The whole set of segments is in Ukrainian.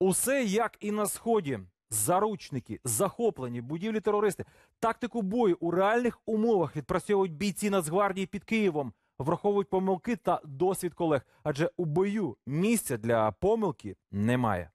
Усе як і на сході. Заручники, захоплені, будівлі терористи. Тактику бою у реальних умовах відпрацьовують бійці Нацгвардії під Києвом, враховують помилки та досвід колег. Адже у бою місця для помилки немає.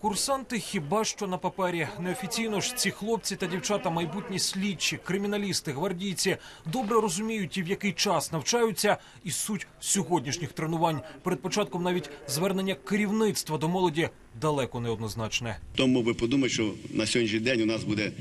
Курсанти хіба що на папері. Неофіційно ж ці хлопці та дівчата, майбутні слідчі, криміналісти, гвардійці добре розуміють і в який час навчаються, і суть сьогоднішніх тренувань. Перед початком навіть звернення керівництва до молоді далеко не однозначне. Тому би подумати, що на сьогоднішній день у нас буде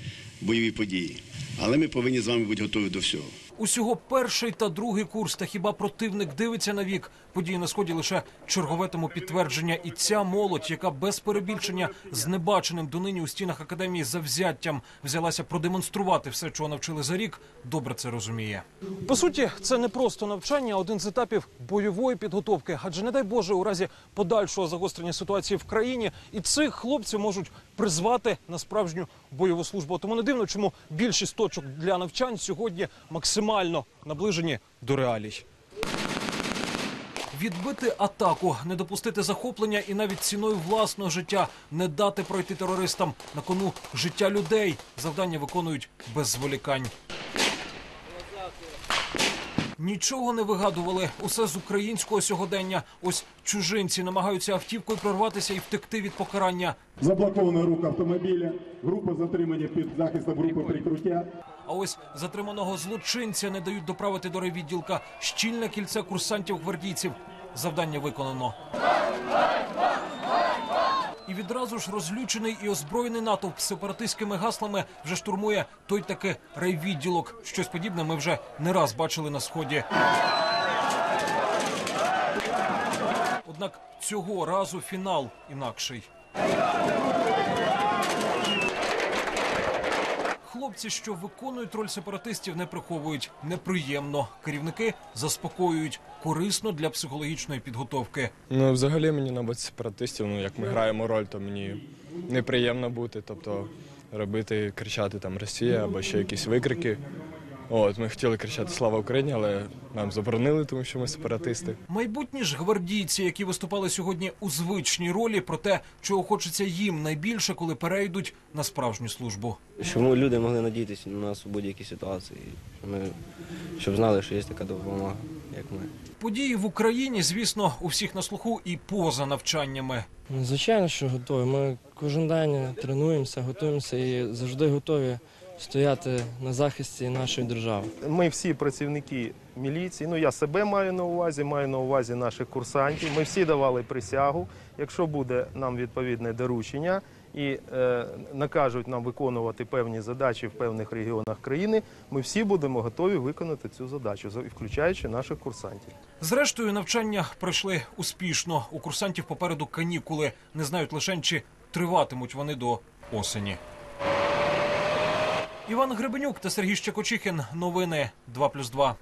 бойові події. Але ми повинні з вами бути готові до всього. Усього перший та другий курс. Та хіба противник дивиться на вік? Події на сході лише чергове тому підтвердження. І ця молодь, яка без перебільшення з небаченим донині у стінах академії завзяттям взялася продемонструвати все, чого навчили за рік, добре це розуміє. По суті, це не просто навчання, а один з етапів бойової підготовки. Адже не дай Боже, у разі подальшого загострення ситуації в країні, і цих хлопців можуть призвати на справжню бойову службу. Тому не дивно, чому більшість точок для навчань сьогодні максимально наближені до реалій. Відбити атаку, не допустити захоплення і навіть ціною власного життя не дати пройти терористам на кону життя людей. Завдання виконують без зволікань. Нічого не вигадували. Усе з українського сьогодення. Ось чужинці намагаються автівкою прорватися і втекти від покарання. Заблокований рух автомобіля, група затримання під захистом групи прикриття. А ось затриманого злочинця не дають доправити до райвідділка. Щільне кільце курсантів-гвардійців. Завдання виконано. І відразу ж розлючений і озброєний натовп сепаратистськими гаслами вже штурмує той таки райвідділок. Щось подібне ми вже не раз бачили на сході. Однак цього разу фінал інакший. Хлопці, що виконують роль сепаратистів, не приховують неприємно. Керівники заспокоюють корисно для психологічної підготовки. Ну, взагалі мені набуть сепаратистів, ну як ми граємо роль, то мені неприємно бути, тобто робити, кричати там Росія або ще якісь викрики. От, ми хотіли кричати Слава Україні, але нам заборонили, тому що ми сепаратисти. Майбутні ж гвардійці, які виступали сьогодні у звичній ролі, про те, чого хочеться їм найбільше, коли перейдуть на справжню службу. Щоб ми люди могли надіятися на нас у будь-якій ситуації. Щоб Ми, щоб знали, що є така допомога, як ми. Події в Україні, звісно, у всіх на слуху і поза навчаннями. Звичайно, що готові. Ми кожен день тренуємося, готуємося і завжди готові стояти на захисті нашої держави. Ми всі працівники міліції. Ну я себе маю на увазі, маю на увазі наших курсантів. Ми всі давали присягу. Якщо буде нам відповідне доручення і е, накажуть нам виконувати певні задачі в певних регіонах країни, ми всі будемо готові виконати цю задачу, за- включаючи наших курсантів. Зрештою, навчання пройшли успішно. У курсантів попереду канікули. Не знають лише, чи триватимуть вони до осені. Іван Гребенюк та Сергій Щекочихін. Новини 2+,2.